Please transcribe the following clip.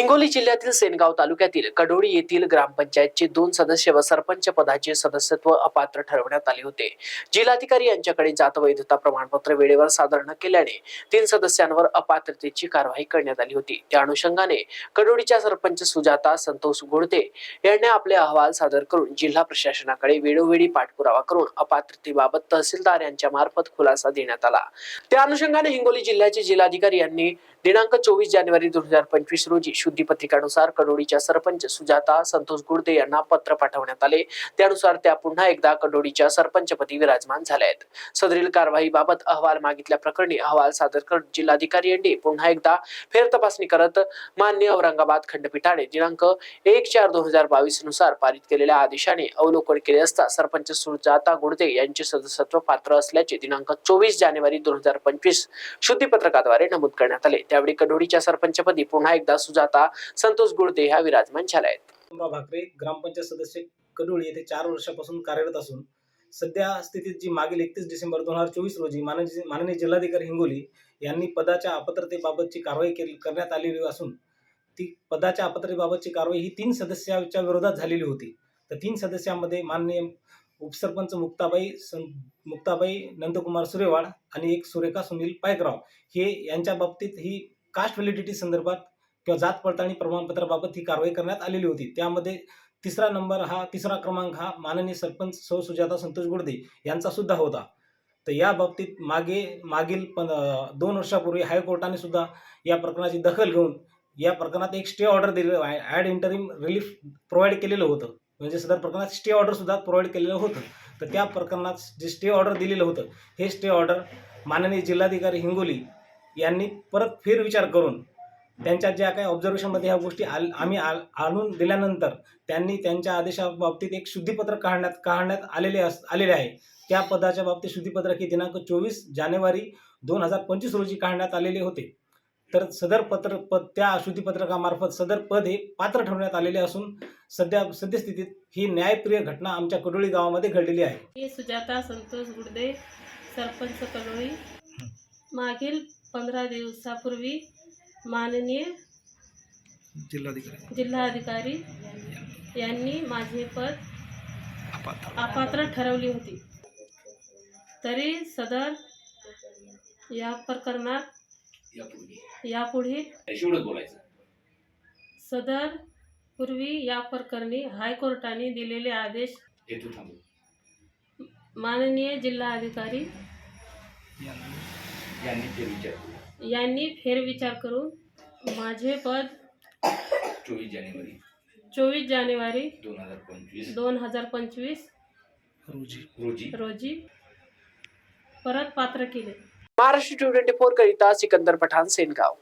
हिंगोली जिल्ह्यातील सेनगाव तालुक्यातील कडोळी येथील ग्रामपंचायतचे दोन सदस्य व सरपंच पदाचे सदस्यत्व अपात्र ठरवण्यात आले होते. जिल्हाधिकारी यांच्याकडे जात वैधता प्रमाणपत्र वेळेवर सादर न केल्याने तीन सदस्यांवर अपात्रतेची कारवाई करण्यात आली होती. त्या अनुषंगाने कडोळीच्या सरपंच सुजाता संतोष घोडते यांनी आपले अहवाल सादर करून जिल्हा प्रशासनाकडे वेळोवेळी पाठपुरावा करून अपात्रतेबाबत तहसीलदार यांच्या मार्फत खुलासा देण्यात आला. त्या अनुषंगाने हिंगोली जिल्ह्याचे जिल्हाधिकारी यांनी दिनांक चोवीस जानेवारी दोन हजार पंचवीस रोजी शुद्धीपत्रिकानुसार कडोडीच्या सरपंच सुजाता संतोष गुर्दे यांना पत्र पाठवण्यात आले. त्यानुसार त्या पुन्हा एकदा कडोडीच्या सरपंचपदी विराजमान झाल्या आहेत सदरील कारवाईबाबत अहवाल मागितल्या प्रकरणी अहवाल सादर करत जिल्हाधिकारी यांनी पुन्हा एकदा फेरतपासणी करत मान्य औरंगाबाद खंडपीठाने दिनांक एक चार दोन हजार बावीसनुसार पारित केलेल्या आदेशाने अवलोकन केले असता सरपंच सुजाता गुर्दे यांचे सदस्यत्व पात्र असल्याचे दिनांक चोवीस जानेवारी दोन हजार पंचवीस शुद्धीपत्रकाद्वारे नमूद करण्यात आले. त्यावेळी कडोडीच्या सरपंचपदी पुन्हा एकदा सुजाता संतोष गुळते ह्या विराजमान झाल्या आहेत. भाकरे ग्रामपंचायत सदस्य कडोळी येथे चार वर्षापासून कार्यरत असून सध्या स्थितीत जी मागील एकतीस डिसेंबर दोन हजार चोवीस रोजी माननीय माननीय जिल्हाधिकारी हिंगोली यांनी पदाच्या अपात्रतेबाबतची कारवाई केली करण्यात आलेली असून ती पदाच्या अपात्रतेबाबतची कारवाई ही तीन सदस्याच्या विरोधात झालेली होती. तर तीन सदस्यामध्ये माननीय उपसरपंच मुक्ताबाई सं मुक्ताबाई नंदकुमार सुरेवाड आणि एक सुरेखा सुनील पायकराव. हे यांच्या बाबतीत ही कास्ट व्हॅलिडिटी संदर्भात किंवा जात पडताळणी प्रमाणपत्राबाबत ही कारवाई करण्यात आलेली होती. त्यामध्ये तिसरा नंबर हा तिसरा क्रमांक हा माननीय सरपंच सौ सुजाता संतोष गुडदे यांचा सुद्धा होता. तर या बाबतीत मागे मागील पण दोन वर्षापूर्वी हायकोर्टाने सुद्धा या प्रकरणाची दखल घेऊन या प्रकरणात एक स्टे ऑर्डर दिलेलं आहे ॲड इंटरिम रिलीफ प्रोव्हाइड केलेलं होतं. म्हणजे सदर प्रकरणात स्टे ऑर्डर सुद्धा प्रोव्हाइड केलेलं होतं. तर त्या प्रकरणात जे स्टे ऑर्डर दिलेलं होतं हे स्टे ऑर्डर माननीय जिल्हाधिकारी हिंगोली यांनी परत फेरविचार करून त्यांच्या ज्या काही ऑब्झर्वेशनमध्ये ह्या गोष्टी आल आम्ही आल आणून दिल्यानंतर त्यांनी त्यांच्या आदेशाबाबतीत एक शुद्धीपत्र काढण्यात काढण्यात आलेले अस आलेले आहे. त्या पदाच्या बाबतीत शुद्धीपत्रक हे दिनांक चोवीस जानेवारी दोन हजार पंचवीस रोजी काढण्यात आलेले होते. तर सदर पत्र पद त्या शुद्धीपत्रकामार्फत सदर पद हे पात्र ठरवण्यात आलेले असून सध्या सद्यस्थितीत ही न्यायप्रिय घटना आमच्या कडोळी गावामध्ये घडलेली आहे. मी सुजाता संतोष गुडदे सरपंच कडोळी मागील पंधरा दिवसापूर्वी माननीय जिल्हाधिकारी. जिल्हाधिकारी यांनी माझे पद अपात्र. ठरवली होती. तरी सदर या प्रकरणात यापुढे. सदर पूर्वी या प्रकरणी हायकोर्टाने दिलेले आदेश माननीय जिल्हाधिकारी यांनी यांनी फेरविचार करून माझे पद चोवीस जानेवारी चोवीस जानेवारी दोन हजार पंचवीस. दोन हजार पंचवीस रोजी. रोजी. रोजी परत पात्र केले. महाराष्ट्र ट्वेंटी फोर करिता सिकंदर पठाण सेनगाव.